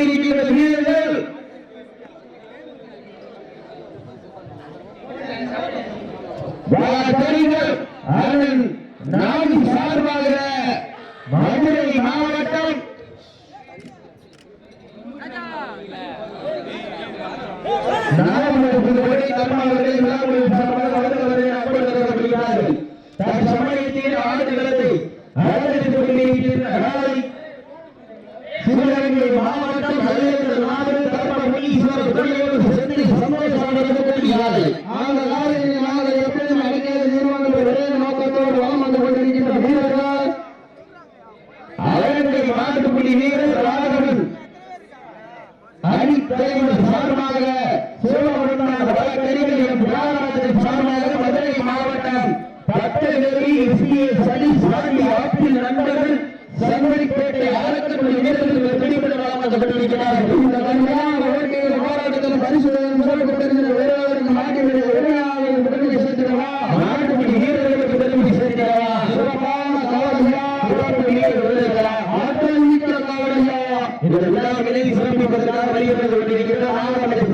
activity in the இதெல்லாம் விலை சிறப்பிப்பதற்காக வழிபட்டு கொண்டிருக்கிற ஆவணத்தை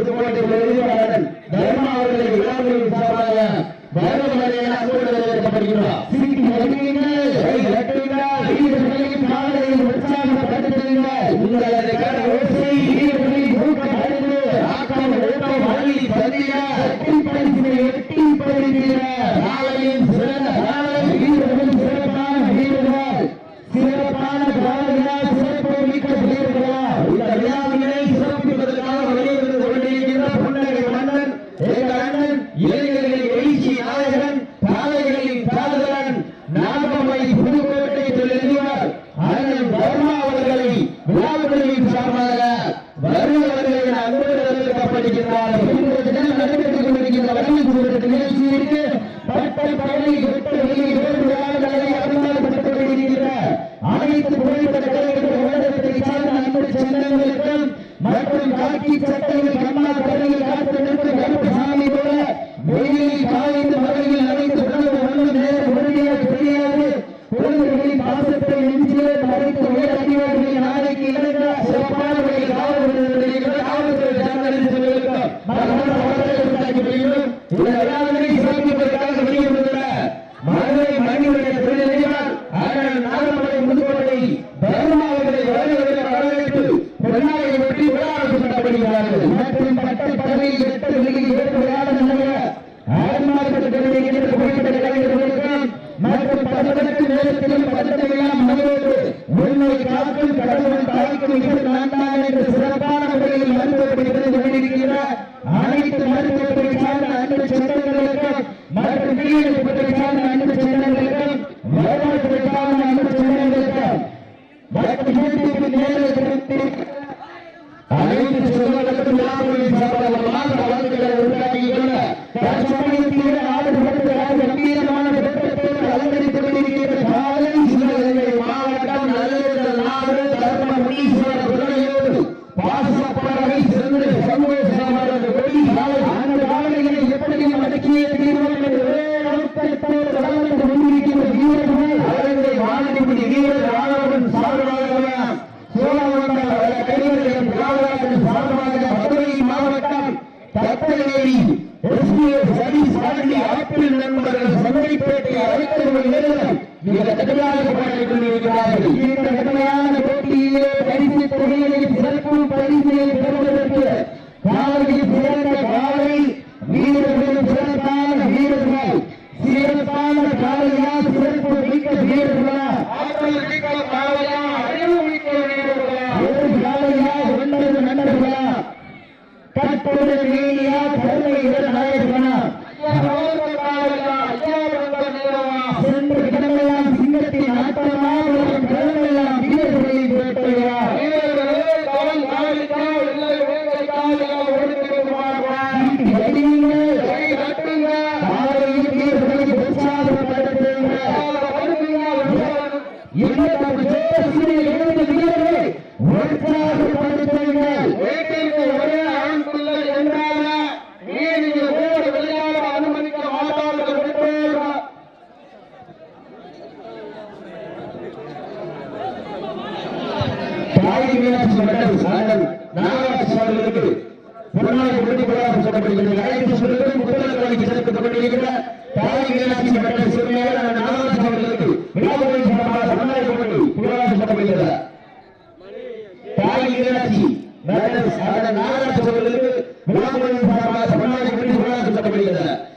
கடவுள் தாய்க்கு மிக நாட்டான் என்று சிறப்பாக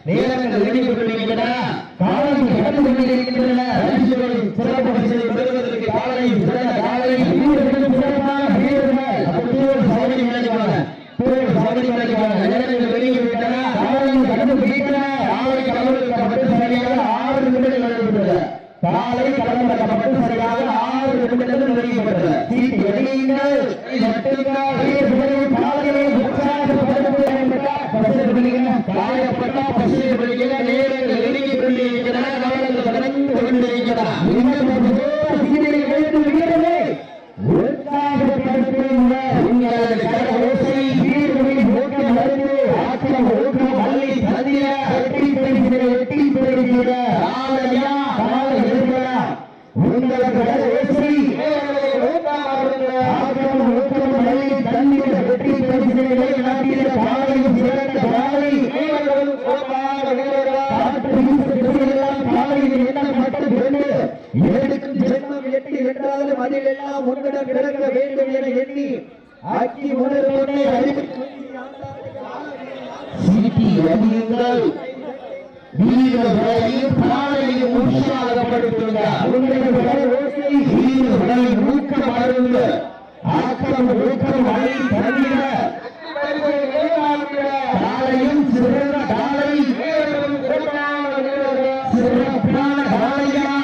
நேரம் இணைப்பு எதியுங்கள் வீரர்களையும் பாடலையும் உற்சாகப்படுத்துங்க வீரர்களை ஊக்கம் அருங்க ஆக்கம் ஊக்கம் காலையா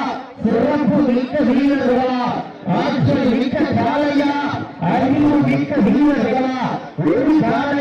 சிறப்பு மிக்க வீரர்களா மிக்க காலையா அறிவு மிக்க ஒரு காலை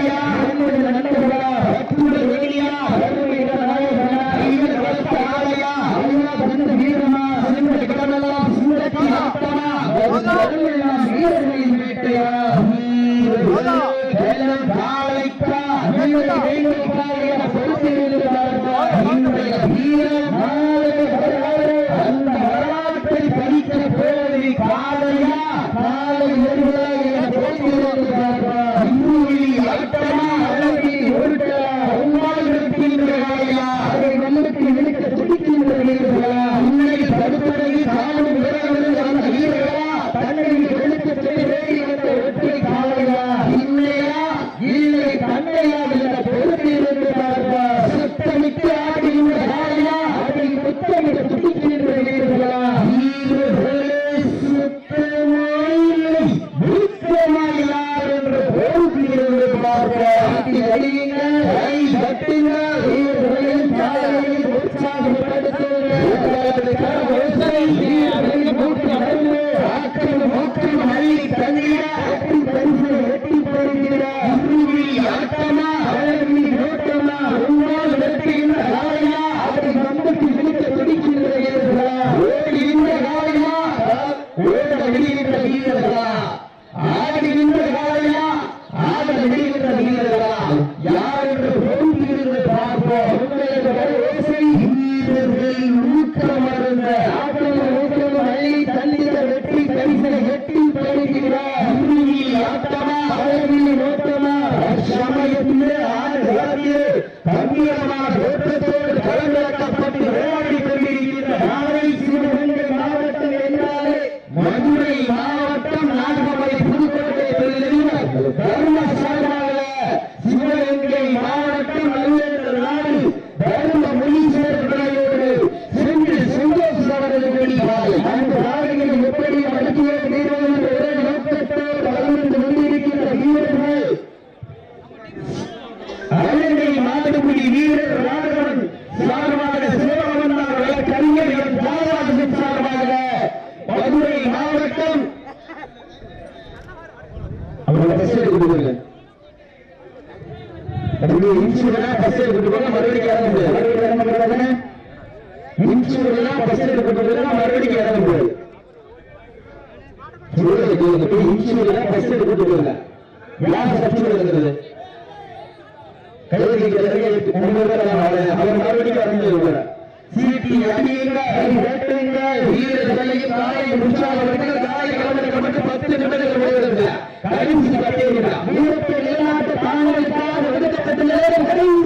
அவங்க ஃபர்ஸ்ட் எடுத்து கொடுங்க நீங்க இன்சூரன்ஸ் ஃபர்ஸ்ட் எடுத்து முடியாது. மறுபடியும் இறங்க முடியாது இன்சூரன்ஸ் ஃபர்ஸ்ட் எடுத்து கொடுங்க இறங்க முடியாது. இன்சூரன்ஸ் ஃபர்ஸ்ட் எடுத்து கொடுங்க யார் ஃபர்ஸ்ட் எடுக்கிறது? கையில் இறங்க கொண்டு அவர் மறுபடியும் இறங்க முடியாது சீட்டி அடியுங்கள் வேட்டையுங்கள் எட்டு நிமிடங்கள் முடிவடைந்த கடைசி பட்டியலில் ஈரோப்பிய நிலநாட்டு பாடலுக்காக ஒதுக்கப்பட்ட நேரம் கடைசி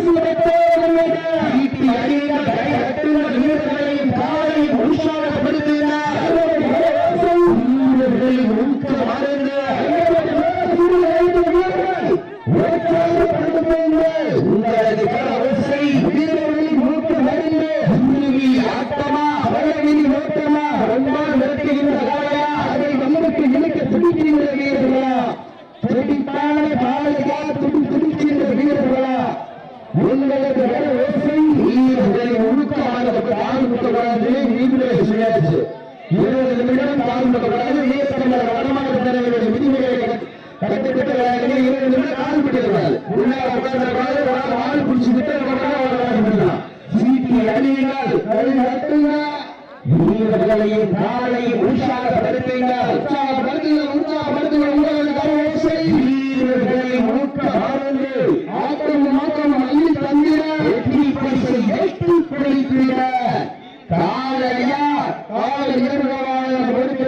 நிமிடம் காலம் கொடுக்கக்கூடாது வீரத்தமிழர் வடமான ஒரு ஆள் ஆள் பிடிச்சி விட்டு விளையாடலாம் சீட்டி அணியினால் கை கட்டுங்கள் வீரர்களை நாளை வீரர்களை ஊக்க பாருங்கள் ஆக்கம் மாக்கம் அள்ளி தந்திட வெற்றி பரிசை காலையா காவலர் ஈடுபாடான கோரிக்கை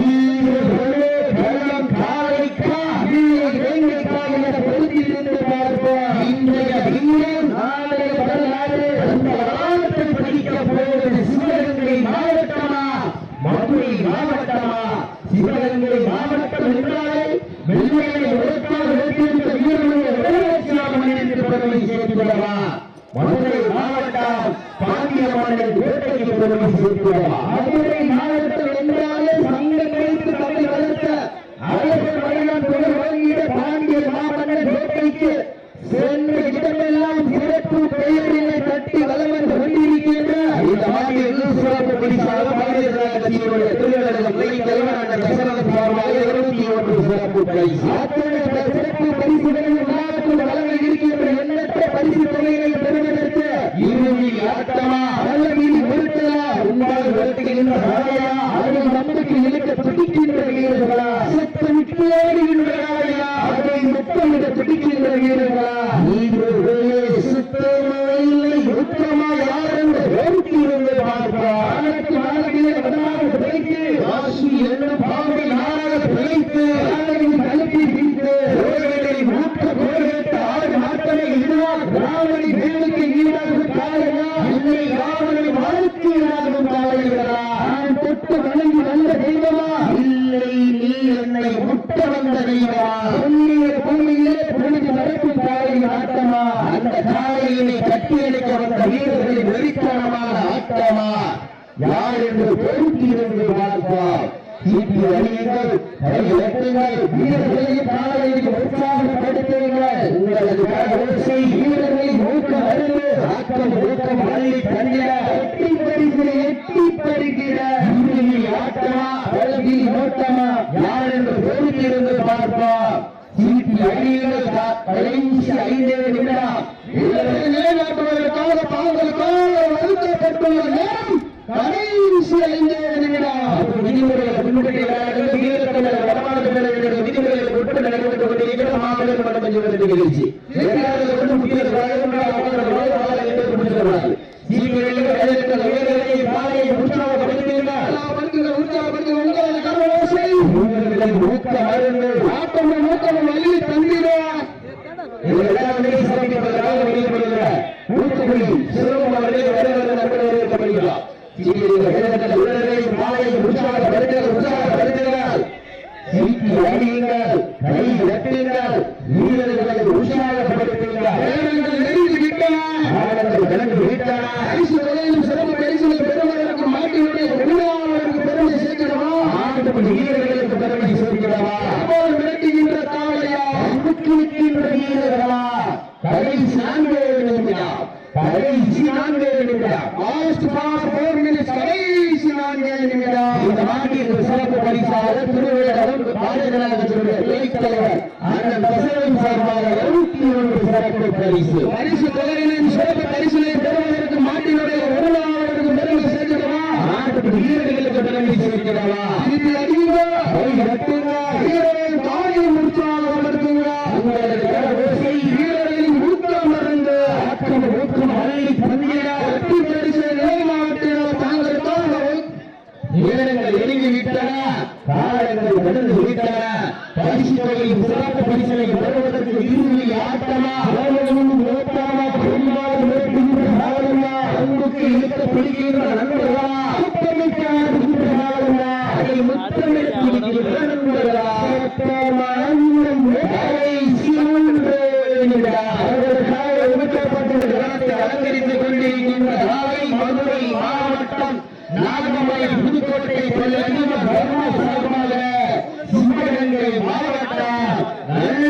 பசுமையாக சார்பாக இருபத்தி ஒன்று சிறப்பு பரிசு சிறப்பு பரிசுகளை எல்லாருக்கும் வழங்க இருக்கின்ற எண்ணற்ற பரிசு தொகைகளை பெறுவதற்கு இறுதி ஆட்டமா அல்லது நிறுத்தலா உங்களால் நடத்துகின்ற ¡Ah, por la! கடைசி நான்கு நிமிடம். லாஸ்ட் ஃபார் ஃபோர் மினிட்ஸ் கடைசி நான்கு நிமிடம். இந்த நாட்டிற்கு சிறப்பு பரிசாக திருவிழகம் பாரதிராஜனுடைய துணைத் தலைவர் அண்ணன் தசரன் சார்பாக நூற்றி ஒன்று சிறப்பு பரிசு. பரிசு தொகை நேரங்கள் எழுதி விட்டன காலங்கள் கடந்து விட்டன பரிசு தொகையில் சிறப்பு பரிசலை வருவதற்கு நண்பர்களா? ಮಾಡ್ತಾರೆ